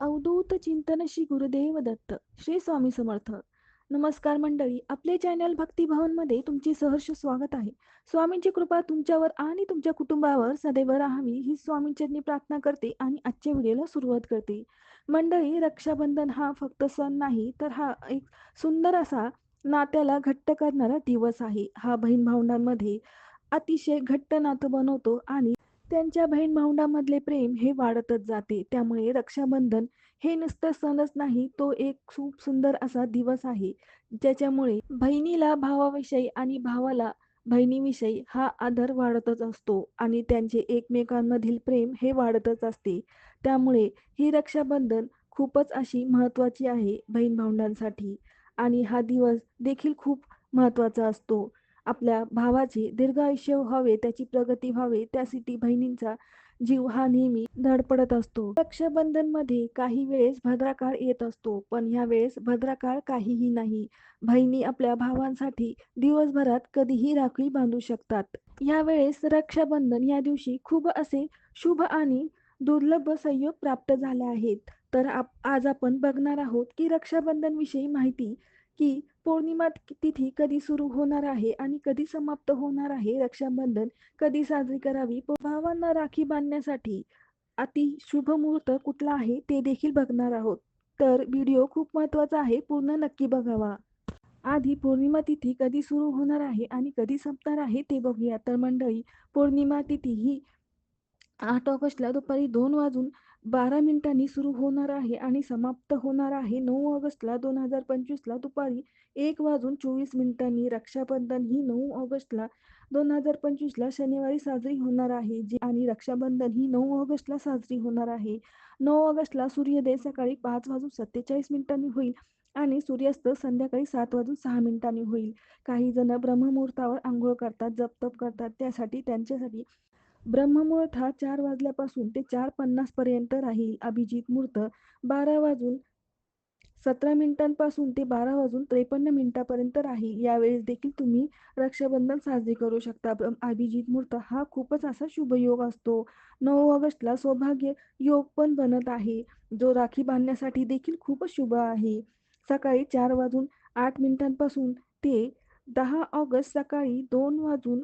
अवधूत चिंतन श्री गुरुदेव दत्त श्री स्वामी समर्थ. नमस्कार मंडळी आपले चॅनल भक्तिभवनमध्ये तुमचे सहर्ष स्वागत आहे. स्वामींची कृपा तुमच्यावर आणि तुमच्या कुटुंबावर सदैव राहावी ही स्वामींचरणी प्रार्थना करते आणि आजच्या व्हिडिओला सुरुवात करते. मंडळी रक्षाबंधन हा फक्त सण नाही तर हा एक सुंदर असा नात्याला घट्ट करणारा दिवस आहे. हा बहीण भावंडांमध्ये अतिशय घट्ट नातं बनवतो आणि त्यांच्या बहीण भावंडांमधले प्रेम हे वाढतच जाते. त्यामुळे रक्षाबंधन हे नुसतं सणच नाही तो एक खूप सुंदर असा दिवस आहे ज्याच्यामुळे बहिणीला भावाविषयी आणि भावाला बहिणीविषयी हा आदर वाढतच असतो आणि त्यांचे एकमेकांमधील प्रेम हे वाढतच असते. त्यामुळे ही रक्षाबंधन खूपच अशी महत्त्वाची आहे बहीण भावंडांसाठी आणि हा दिवस देखील खूप महत्त्वाचा असतो. आपल्या भावाचे दीर्घ आयुष्य व्हावे त्याची प्रगती व्हावे त्यासाठी बहिणींचा जीव हा नेहमी धडपडत असतो. रक्षाबंधनमध्ये काही वेळेस भद्राकाळ येत असतो पण ह्या वेळेस भद्राकाळ काहीही नाही. बहिणी आपल्या भावांसाठी दिवसभरात कधीही राखी बांधू शकतात. या वेळेस रक्षाबंधन या दिवशी खूप असे शुभ आणि दुर्लभ संयोग प्राप्त झाले आहेत. तर आप आज आपण बघणार आहोत की रक्षाबंधन विषयी माहिती की पौर्णिमा तिथी कधी सुरू होणार आहे आणि कधी समाप्त होणार आहे रक्षाबंधन? कधी साजरी करावी? भावांना राखी बांधण्यासाठी अति शुभ मुहूर्त कुठला आहे ते देखील बघणार आहोत. तर व्हिडिओ खूप महत्त्वाचा आहे पूर्ण नक्की बघावा. आधी पौर्णिमा तिथी कधी सुरू होणार आहे आणि कधी संपणार आहे ते बघूया. तर मंडळी पौर्णिमा तिथी ही आठ ऑगस्टला दुपारी दोन वाजून बारा मिनिटांनी सुरू होणार आहे आणि समाप्त होणार आहे. नऊ ऑगस्टला दोन हजार पंचवीसला दुपारी एक वाजून चोवीस मिनिटांनी रक्षाबंधन ही नऊ ऑगस्टला दोन हजार पंचवीसला शनिवारी साजरी होणार आहे. जी आणि रक्षाबंधन ही नऊ ऑगस्टला साजरी होणार आहे. नऊ ऑगस्टला सूर्योदय सकाळी पाच वाजून सत्तेचाळीस मिनिटांनी होईल आणि सूर्यास्त संध्याकाळी सात वाजून सहा मिनिटांनी होईल. काही जण ब्रह्ममुहूर्तावर आंघोळ करतात जपतप करतात. त्यासाठी त्यांच्यासाठी ब्रह्ममुहूर्त हा चार वाजल्यापासून ते चार पन्नास पर्यंत राहील अभिजित मुहूर्त बारा वाजून सतरा मिनिटांपासून ते बारा वाजून त्रेपन्न मिनिटापर्यंत राहील. यावेळेस देखील तुम्ही रक्षाबंधन साजरे करू शकता. अभिजित मुहूर्त हा खूपच असा शुभ योग असतो. नऊ ऑगस्टला सौभाग्य योग पण बनत आहे. जो राखी बांधण्यासाठी देखील खूपच शुभ आहे. सकाळी चार वाजून आठ मिनिटांपासून ते दहा ऑगस्ट सकाळी दोन वाजून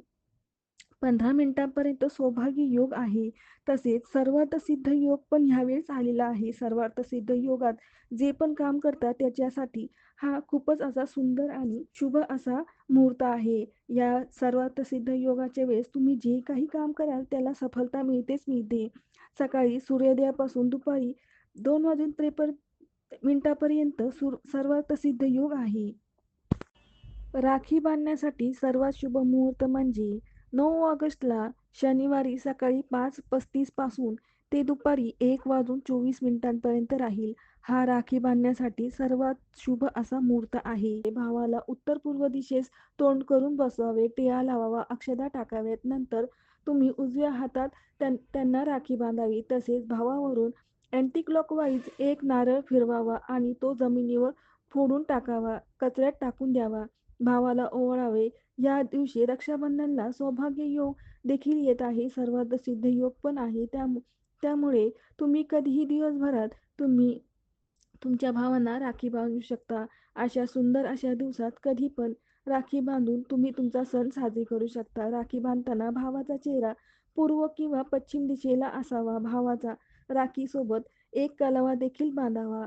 पंधरा मिनिटांपर्यंत सौभाग्य योग आहे. तसेच सर्वार्थ सिद्ध योग पण ह्यावेळेस आलेला आहे. सर्वार्थ सिद्ध योगात जे पण काम करतात त्याच्यासाठी हा खूपच असा सुंदर आणि शुभ असा मुहूर्त आहे. या सर्वार्थ सिद्ध योगाच्या वेळेस तुम्ही जे काही काम कराल त्याला सफलता मिळतेच मिळते. सकाळी सूर्योदयापासून दुपारी दोन वाजून त्रेपन्न मिनिटापर्यंत सुर सर्वार्थ सिद्ध योग आहे. राखी बांधण्यासाठी सर्वात शुभ मुहूर्त म्हणजे नऊ ऑगस्टला शनिवारी सकाळी पाच पस्तीसपासून ते दुपारी एक वाजून चोवीस मिनिटांपर्यंत राहील. हा राखी बांधण्यासाठी सर्वात शुभ असा मुहूर्त आहे. भावाला उत्तर पूर्व दिशेस तोंड करून बसवावे टिळा लावावा अक्षदा टाकाव्यात. नंतर तुम्ही उजव्या हातात त्यांना राखी बांधावी. तसेच भावावरून अँटी क्लॉकवाईज एक नारळ फिरवावा आणि तो जमिनीवर फोडून टाकावा कचऱ्यात टाकून द्यावा. भावाला ओवाळावे. या दिवशी रक्षाबंधनला सौभाग्य योग देखील येत आहे. सर्वात सिद्ध योग पण आहे. त्या त्यामुळे तुम्ही कधीही दिवसभरात तुम्ही तुमच्या भावांना राखी बांधू शकता. अशा सुंदर अशा दिवसात कधी पण राखी बांधून तुम्ही तुमचा सण साजरी करू शकता. राखी बांधताना भावाचा चेहरा पूर्व किंवा पश्चिम दिशेला असावा. भावाचा राखीसोबत एक कलावा देखील बांधावा.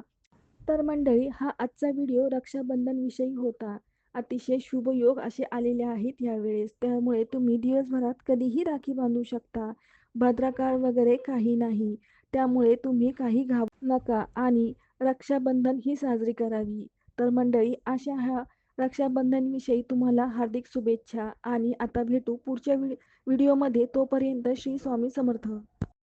तर मंडळी हा आजचा व्हिडिओ रक्षाबंधन विषयी होता. अतिशय शुभ योग असे आलेले आहेत यावेळेस. त्यामुळे तुम्ही दिवसभरात कधीही राखी बांधू शकता भद्राकाळ वगैरे काही नाही. त्यामुळे तुम्ही काही घाब नका आणि रक्षाबंधन ही साजरी करावी. तर मंडळी अशा ह्या रक्षाबंधनविषयी तुम्हाला हार्दिक शुभेच्छा आणि आता भेटू पुढच्या व्हिडिओमध्ये. तोपर्यंत श्री स्वामी समर्थ.